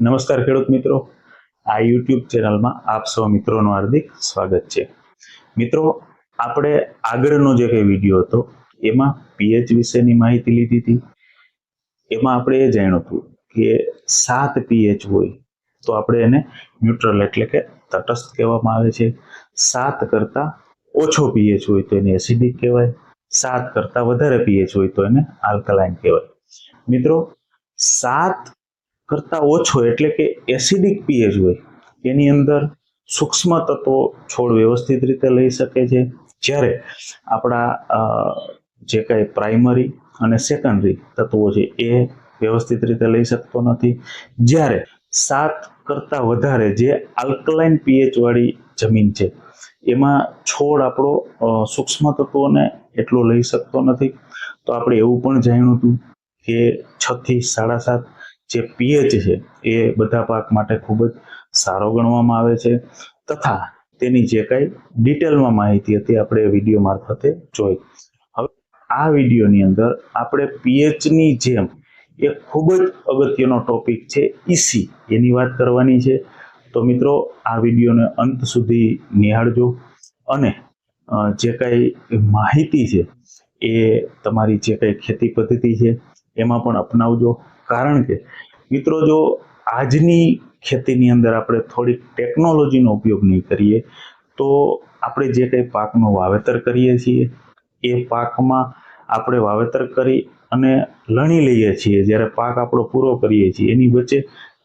નમસ્કાર ખેડૂત મિત્રો. આ યુટ્યુબ ચેનલમાં આપ સૌ મિત્રોનું હાર્દિક સ્વાગત છે. મિત્રો, આપણે આગળનો જે કંઈ વીડિયો હતો, એમાં પીએચ વિશેની માહિતી લીધી હતી. એમાં આપણે એ જાણ્યું હતું કે સાત પીએચ હોય, તો આપણે એને ન્યુટ્રલ એટલે કે તટસ્થ કહેવામાં આવે છે. સાત કરતાં ઓછો પીએચ હોય તો એને એસિડિક કહેવાય. સાત કરતાં વધારે પીએચ હોય તો એને આલ્કલાઇન કહેવાય. મિત્રો, સાત કરતાં ઓછો એટલે કે એસિડિક પીએચ હોય, એની અંદર સૂક્ષ્મ તત્વો છોડ વ્યવસ્થિત રીતે લઈ શકે છે. જ્યારે આપણા જે કાંઈ પ્રાઇમરી અને સેકન્ડરી તત્વો છે, એ વ્યવસ્થિત રીતે લઈ શકતો નથી. જ્યારે સાત કરતાં વધારે જે આલ્કલાઇન પીએચવાળી જમીન છે, એમાં છોડ આપણો સૂક્ષ્મ તત્વોને એટલો લઈ શકતો નથી. તો આપણે એવું પણ જાણ્યું હતું કે છથી સાડા સાત જે પીએચ છે, એ બધા પાક માટે ખૂબ જ સારો ગણવામાં આવે છે. તથા તેની જે કાંઈ ડિટેલમાં માહિતી હતી, આપણે વીડિયો મારફતે જોઈ. હવે આ વિડીયોની અંદર આપણે પીએચની જેમ એ ખૂબ જ અગત્યનો ટોપિક છે ઈસી એની વાત કરવાની છે. તો મિત્રો, આ વિડીયોને અંત સુધી નિહાળજો અને જે કાંઈ માહિતી છે, એ તમારી જે કાંઈ ખેતી પદ્ધતિ છે, એમાં પણ અપનાવજો. કારણ કે, મિત્રો જો આજની ખેતીની અંદર આપણે થોડીક ટેકનોલોજીનો ઉપયોગ નહીં કરીએ, તો આપણે જે કંઈ પાકનું વાવેતર કરીએ છીએ, એ પાકમાં આપણે વાવેતર કરી અને લણી લઈએ છીએ. જ્યારે પાક આપણો પૂરો કરીએ છીએ, એની વચ્ચે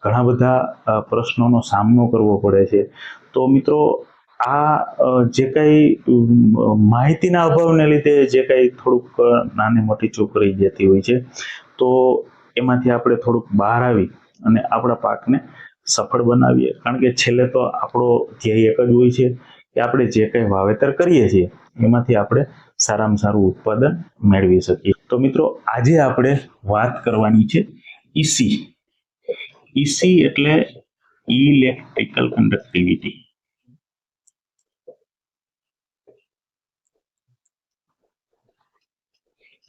ઘણા બધા પ્રશ્નોનો સામનો કરવો પડે છે. તો મિત્રો, આ જે કંઈ માહિતીના અભાવને લીધે જે કંઈ થોડુંક નાની મોટી ચૂક રહી જતી હોય છે, તો એમાંથી આપણે થોડુંક બહાર આવી અને આપણા પાકને સફળ બનાવીએ. કારણ કે છેલ્લે તો આપણો ધ્યેય એક જ હોય છે કે આપણે જે કંઈ વાવેતર કરીએ છીએ, એમાંથી આપણે સારામાં સારું ઉત્પાદન મેળવી શકીએ. તો મિત્રો, આજે આપણે વાત કરવાની છે ઈસી ઈસી એટલે ઇલેક્ટ્રિકલ કન્ડક્ટિવિટી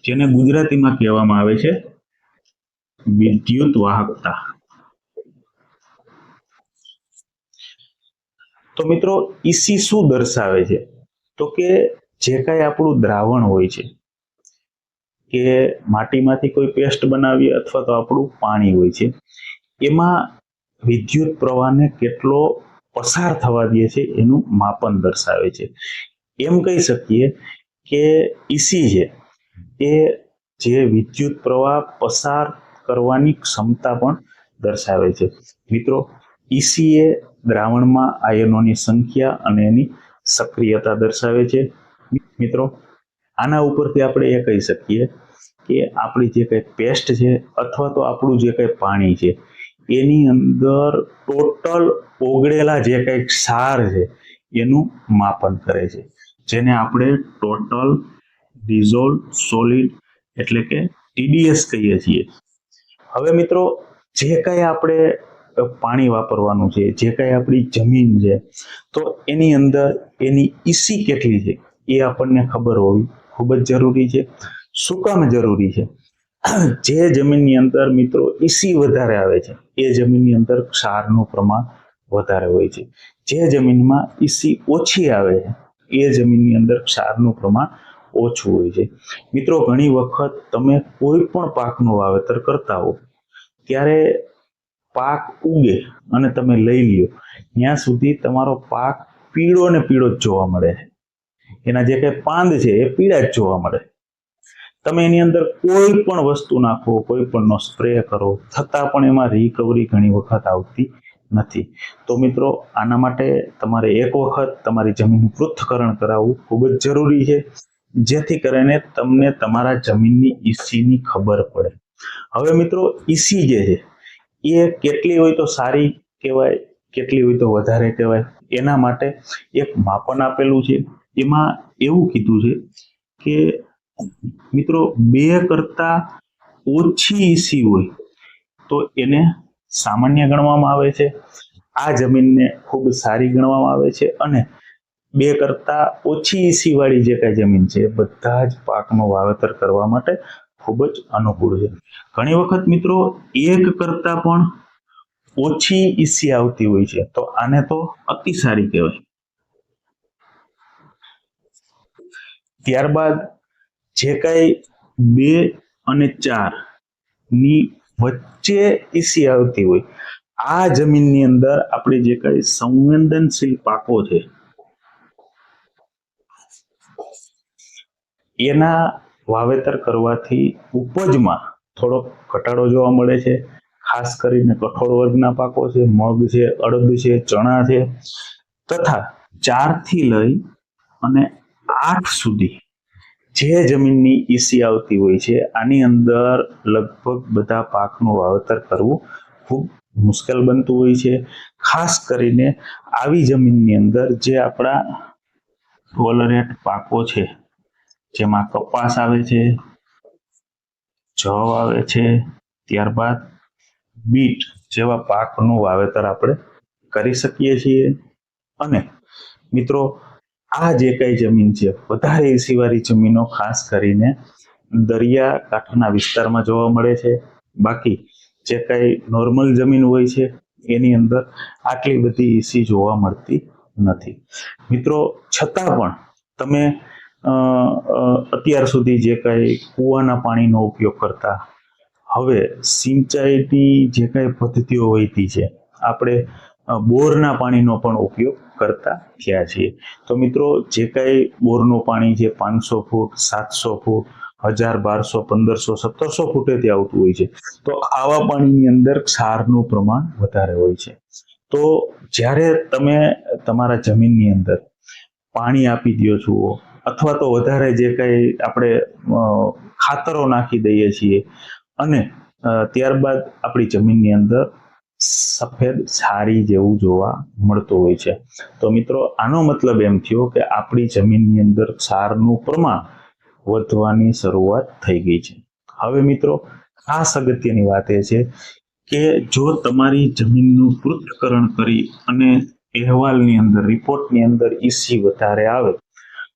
જેને ગુજરાતીમાં કહેવામાં આવે છે વિદ્યુત વાહકતા તો મિત્રો ઈસી શું દર્શાવે છે? તો કે જે કાંઈ આપણું દ્રાવણ હોય છે, કે માટીમાંથી કોઈ પેસ્ટ બનાવીએ અથવા તો આપણું પાણી હોય છે, એમાં વિદ્યુત પ્રવાહને કેટલો પસાર થવા દે છે એનું માપન દર્શાવે છે. એમ કહી શકીએ કે ઈસી છે, એ જે વિદ્યુત પ્રવાહ પસાર કરવાની ક્ષમતા પણ દર્શાવે છે. મિત્રો ઈસીએ દ્રાવણમાં આયનોની સંખ્યા અને એની સક્રિયતા દર્શાવે છે. મિત્રો, આના ઉપરથી આપણે એ કહી શકીએ કે આપણી જે કંઈ પેસ્ટ છે અથવા તો આપણું જે કંઈ પાણી છે, એની અંદર ટોટલ ઓગળેલા જે કંઈ ક્ષાર છે, એનું માપન કરે છે. જેને આપણે ટોટલ ડિઝોલ્વ સોલિડ એટલે કે ટીડીએસ કહીએ છીએ. હવે મિત્રો, જે કાંઈ આપણે પાણી વાપરવાનું છે, જે કાંઈ આપણી જમીન છે, તો એની અંદર એની ઈસી કેટલી છે, એ આપણને ખબર હોવી ખૂબ જ જરૂરી છે. શું કામ જરૂરી છે? જે જમીનની અંદર મિત્રો ઈસી વધારે આવે છે, એ જમીનની અંદર ક્ષારનું પ્રમાણ વધારે હોય છે. જે જમીનમાં ઈસી ઓછી આવે છે, એ જમીનની અંદર ક્ષારનું પ્રમાણ ઓછું હોય છે. મિત્રો, ઘણી વખત તમે કોઈ પણ પાકનું વાવેતર કરતા હો ત્યારે પાક ઉગે અને તમે લઈ લ્યો. ત્યાં સુધી તમારો પાક પીળો ને પીળો જ જોવા મળે છે. એના જે કંઈ પાંદ છે એ પીળા જ જોવા મળે. તમે એની અંદર કોઈ પણ વસ્તુ નાખો, કોઈ પણનો સ્પ્રે કરો, છતાં પણ એમાં રિકવરી ઘણી વખત આવતી નથી. તો મિત્રો, આના માટે તમારે એક વખત તમારી જમીનનું પૃથ્થકરણ કરાવવું ખૂબ જ જરૂરી છે. જેથી કરીને તમને તમારા જમીનની ઈસીની ખબર પડે. હવે મિત્રો ઈસી જે છે, એ કેટલી હોય તો સારી કહેવાય, કેટલી હોય તો વધારે કહેવાય, એના માટે એક માપન આપેલું છે. એમાં એવું કીધું છે કે મિત્રો, બે કરતા ઓછી ઈસી હોય તો એને સામાન્ય ગણવામાં આવે છે. આ જમીનને ખૂબ સારી ગણવામાં આવે છે અને બે કરતા ઓછી ઈસી વાળી જે કાંઈ જમીન છે બધા જ પાકનું વાવેતર કરવા માટે ખૂબ જ અનુકૂળ છે. ઘણી વખત મિત્રો, એક કરતાં પણ ઓછી ઈસી આવતી હોય છે. તો આને તો અતિ સારી કહેવાય. ત્યારબાદ જે કાંઈ બે અને ચારની વચ્ચે ઈસી આવતી હોય, આ જમીનની અંદર આપણે જે કઈ સંવેદનશીલ પાકો છે, એના વાવેતર કરવાથી ઉપજમાં થોડોક ઘટાડો જોવા મળે છે. ખાસ કરીને કઠોળ વર્ગના પાકો છે, મગ છે, અડદ છે, ચણા છે, તથા ચારથી લઈ અને આઠ સુધી જે જમીનની ઈસી આવતી હોય છે, આની અંદર લગભગ બધા પાકનું વાવેતર કરવું ખૂબ મુશ્કેલ બનતું હોય છે. ખાસ કરીને આવી જમીનની અંદર જે આપણા ટોલરેટ પાકો છે જેમાં કપાસ આવે છે, જવ આવે છે, ત્યારબાદ બીટ જેવા પાકનું વાવેતર આપણે કરી શકીએ છીએ. અને મિત્રો, આ જે કઈ જમીન છે, વધારે એસીવાળી જમીનો ખાસ કરીને દરિયા કાંઠાના વિસ્તારમાં જોવા મળે છે. બાકી જે કઈ નોર્મલ જમીન હોય છે, એની અંદર આટલી બધી એસી જોવા મળતી નથી. મિત્રો, છતાં પણ તમે અત્યાર સુધી જે કાંઈ કૂવાના પાણીનો ઉપયોગ કરતા. હવે સિંચાઈની જે કાંઈ પદ્ધતિઓ વહીતી છે, આપણે બોરના પાણીનો પણ ઉપયોગ કરતા થયા છીએ. તો મિત્રો, જે કાંઈ બોરનું પાણી જે પાંચસો ફૂટ, સાતસો ફૂટ, હજાર બારસો, પંદરસો, સત્તરસો ફૂટેથી આવતું હોય છે. તો આવા પાણીની અંદર ક્ષારનું પ્રમાણ વધારે હોય છે. તો જ્યારે તમે તમારા જમીનની અંદર પાણી આપી દો છો અથવા તો વધારે જે કંઈ આપણે ખાતરો નાખી દઈએ છીએ. અને ત્યારબાદ આપણી જમીનની અંદર સફેદ છારી જેવું જોવા મળતું હોય છે. તો મિત્રો, આનો મતલબ એમ થયો કે આપણી જમીનની અંદર ક્ષારનું પ્રમાણ વધવાની શરૂઆત થઈ ગઈ છે. હવે મિત્રો, ખાસ અગત્યની વાત એ છે કે જો તમારી જમીનનું પૃથ્થકરણ કરી અને અહેવાલની અંદર, રિપોર્ટની અંદર ઈસી વધારે આવે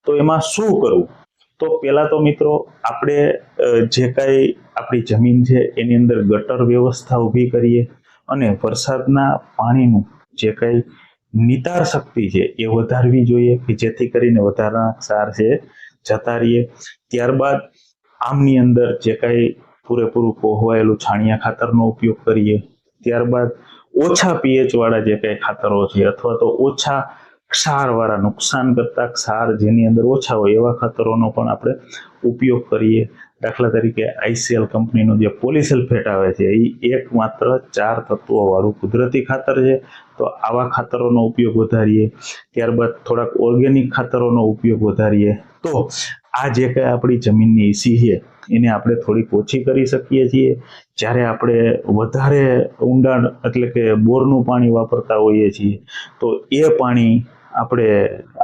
તો એમાં શું કરવું? તો પહેલાં તો મિત્રો આપણે જે કાંઈ આપણી જમીન છે એની અંદર ગટર વ્યવસ્થા ઊભી કરીએ અને વરસાદના પાણીનું જે કાંઈ નિતાર શક્તિ છે એ વધારવી જોઈએ કે જેથી કરીને વધારાના ક્ષાર છે જતા રહીએ. ત્યારબાદ આમની અંદર જે કાંઈ પૂરેપૂરું કોહવાયેલું છાણિયા ખાતરનો ઉપયોગ કરીએ. ત્યારબાદ ઓછા પીએચ વાળા જે કાંઈ ખાતરો છે અથવા તો ઓછા ક્ષારવાળા નુકસાન કરતા ક્ષાર જેની અંદર ઓછા હોય એવા ખાતરોનો પણ આપણે ઉપયોગ કરીએ. દાખલા તરીકે આઈસીએલ કંપનીનું જે પોલીસલ્ફેટ આવે છે, એ એકમાત્ર ચાર તત્વોવાળું કુદરતી ખાતર છે. તો આવા ખાતરોનો ઉપયોગ વધારીએ. ત્યારબાદ થોડાક ઓર્ગેનિક ખાતરોનો ઉપયોગ વધારીએ. તો આ જે કંઈ આપણી જમીનની ઈસી છે, એને આપણે થોડીક ઓછી કરી શકીએ છીએ. જ્યારે આપણે વધારે ઊંડાણ એટલે કે બોરનું પાણી વાપરતા હોઈએ છીએ, તો એ પાણી આપણે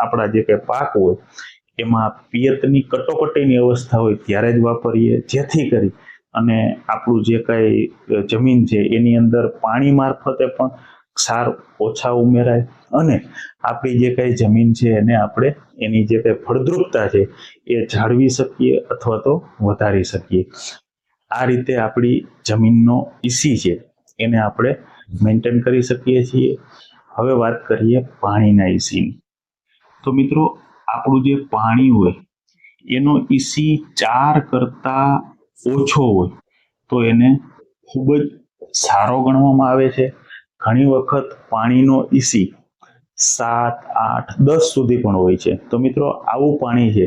આપણા જે કંઈ પાક હોય, એમાં પિયતની કટોકટીની અવસ્થા હોય ત્યારે જ વાપરીએ, જેથી કરી અને આપણું જે કાંઈ જમીન છે એની અંદર પાણી મારફતે પણ ક્ષાર ઓછા ઉમેરાય અને આપણી જે કાંઈ જમીન છે એને આપણે એની જે કંઈ ફળદ્રુપતા છે એ જાળવી શકીએ અથવા તો વધારી શકીએ. આ રીતે આપણી જમીનનો ઈસી છે એને આપણે મેન્ટેન કરી શકીએ છીએ. હવે વાત કરીએ પાણીના ઈસીની તો મિત્રો, આપણું જે પાણી હોય, એનો ઈસી ચાર કરતા ઓછો હોય, તો એને ખૂબ જ સારો ગણવામાં આવે છે. ઘણી વખત પાણીનો ઈસી સાત, આઠ, દસ સુધી પણ હોય છે. તો મિત્રો, આવું પાણી છે,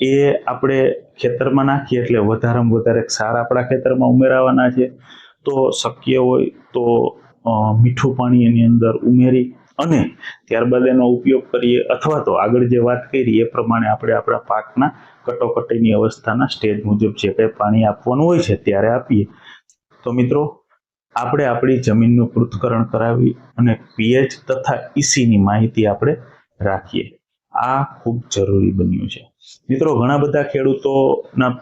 એ આપણે ખેતરમાં નાખીએ એટલે વધારેમાં વધારે સારા આપણા ખેતરમાં ઉમેરાવાના છે. તો શક્ય હોય તો મીઠું પાણી એની અંદર ઉમેરી અને ત્યારબાદ એનો ઉપયોગ કરીએ અથવા તો આગળ જે વાત કરી એ પ્રમાણે આપણે આપણા પાકના કટોકટીની અવસ્થાના સ્ટેજ મુજબ જે કંઈ પાણી આપવાનું હોય છે ત્યારે આપીએ. તો મિત્રો, આપણે આપણી જમીનનું પૃથ્થકરણ કરાવી અને પીએચ તથા ઈસીની માહિતી આપણે રાખીએ. આ ખૂબ જરૂરી બન્યું છે. મિત્રો, ઘણા બધા ખેડૂતોના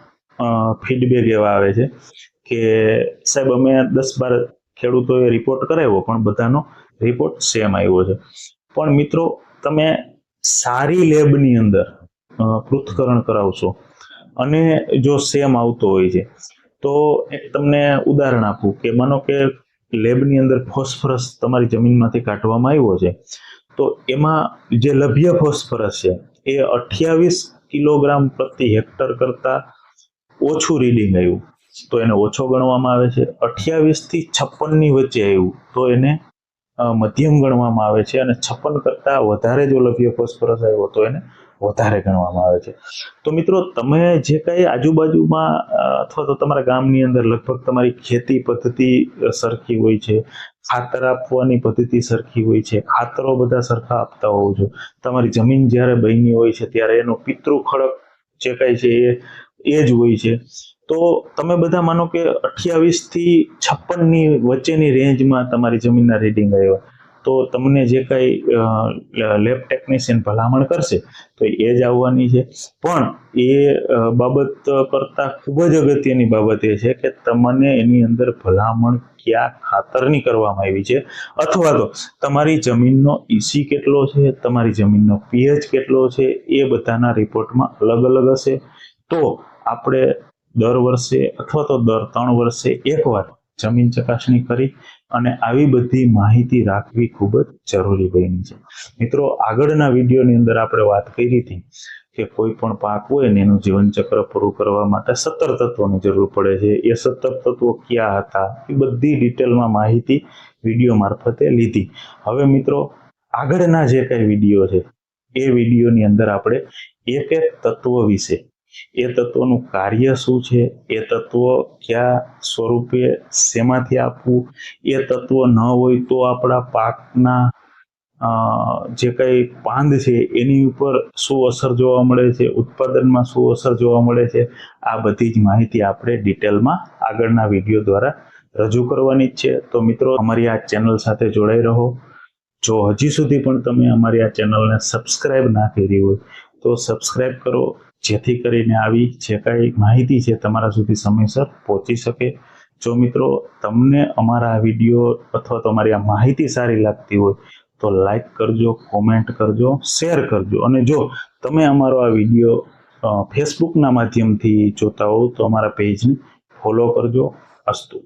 ફીડબેક એવા આવે છે કે સાહેબ, અમે દસ બાર ખેડૂતોએ રિપોર્ટ કરાવ્યો, પણ બધાનો રિપોર્ટ સેમ આવ્યો છે. પણ મિત્રો, તમે સારી લેબની અંદર પૃથ્થકરણ કરાવશો અને જો સેમ આવતો હોય છે, તો તમને ઉદાહરણ આપું કે માનો કે લેબની અંદર ફોસ્ફરસ તમારી જમીનમાંથી કાઢવામાં આવ્યો છે, તો એમાં જે લભ્ય ફોસ્ફરસ છે, એ અઠ્યાવીસ કિલોગ્રામ પ્રતિ હેક્ટર કરતાં ઓછું રીડિંગ આવ્યું. તો એને ઓછો ગણવામાં આવે છે. અઠ્યાવીસથી છપ્પનની વચ્ચે આવ્યું, તો એને મધ્યમ ગણવામાં આવે છે અને છપ્પન કરતાં વધારે જો લભ્ય ફોસ્ફરસ આવ્યો તો એને વધારે ગણવામાં આવે છે. તો મિત્રો, તમે જે કાંઈ આજુબાજુમાં અથવા તો તમારા ગામની અંદર લગભગ તમારી ખેતી પદ્ધતિ સરખી હોય છે, ખાતર આપવાની પદ્ધતિ સરખી હોય છે ખાતરો બધા સરખા આપતા હોવ છો, તમારી જમીન જ્યારે બની હોય છે ત્યારે એનો પિતૃ ખડક જે કાંઈ છે એ એ જ હોય છે. તો તમે બધા માનો કે અઠ્યાવીસથી છપ્પનની વચ્ચેની રેન્જમાં તમારી જમીનના રીડિંગ આવ્યા તો તમને જે કાંઈ લેબ ટેકનિશિયન ભલામણ કરશે, તો એ જ આવવાની છે. પણ એ બાબત કરતાં ખૂબ જ અગત્યની બાબત એ છે કે તમને એની અંદર ભલામણ કયા ખાતરની કરવામાં આવી છે? અથવા તો તમારી જમીનનો ઈસી કેટલો છે? તમારી જમીનનો પીએચ કેટલો છે? એ બધાના રિપોર્ટમાં અલગ અલગ હશે. તો આપણે દર વર્ષે અથવા તો દર ત્રણ વર્ષે એકવાર જમીન ચકાસણી કરી અને આવી બધી માહિતી રાખવી ખૂબ જ જરૂરી બની છે. મિત્રો, આગળના વિડીયોની અંદર આપણે વાત કરી હતી કે કોઈ પણ પાક હોય ને એનું જીવનચક્ર પૂરું કરવા માટે સત્તર તત્વોની જરૂર પડે છે. એ સત્તર તત્વો ક્યાં હતા? એ બધી ડિટેલમાં માહિતી વીડિયો મારફતે લીધી. હવે મિત્રો, આગળના જે કંઈ વીડિયો છે, એ વિડીયોની અંદર આપણે એક એક તત્વ વિશે એ તત્વનું કાર્ય શું છે? એ તત્વ કયા સ્વરૂપે શેમાંથી આપવું? એ તત્વ ન હોય તો આપણા પાકના જે કંઈ પાંદ છે એની ઉપર શું અસર જોવા મળે છે? ઉત્પાદનમાં શું અસર જોવા મળે છે? આ બધી જ માહિતી આપણે ડિટેલમાં આગળના વીડિયો દ્વારા રજૂ કરવાની જ છે. તો મિત્રો, અમારી આ ચેનલ સાથે જોડાઈ રહો. જો હજી સુધી પણ તમે અમારી આ ચેનલને સબસ્ક્રાઇબ ના કરી હોય, તો સબસ્ક્રાઇબ કરો. જેથી કરીને આવી જે કાંઈ માહિતી છે તમારા સુધી સમયસર પહોંચી શકે. જો મિત્રો, તમને અમારા આ વીડિયો અથવા તો અમારી આ માહિતી સારી લાગતી હોય, તો લાઈક કરજો, કોમેન્ટ કરજો, શેર કરજો. અને જો તમે અમારો આ વીડિયો ફેસબુકના માધ્યમથી જોતા હોવ તો અમારા પેજને ફોલો કરજો. અસ્તુ.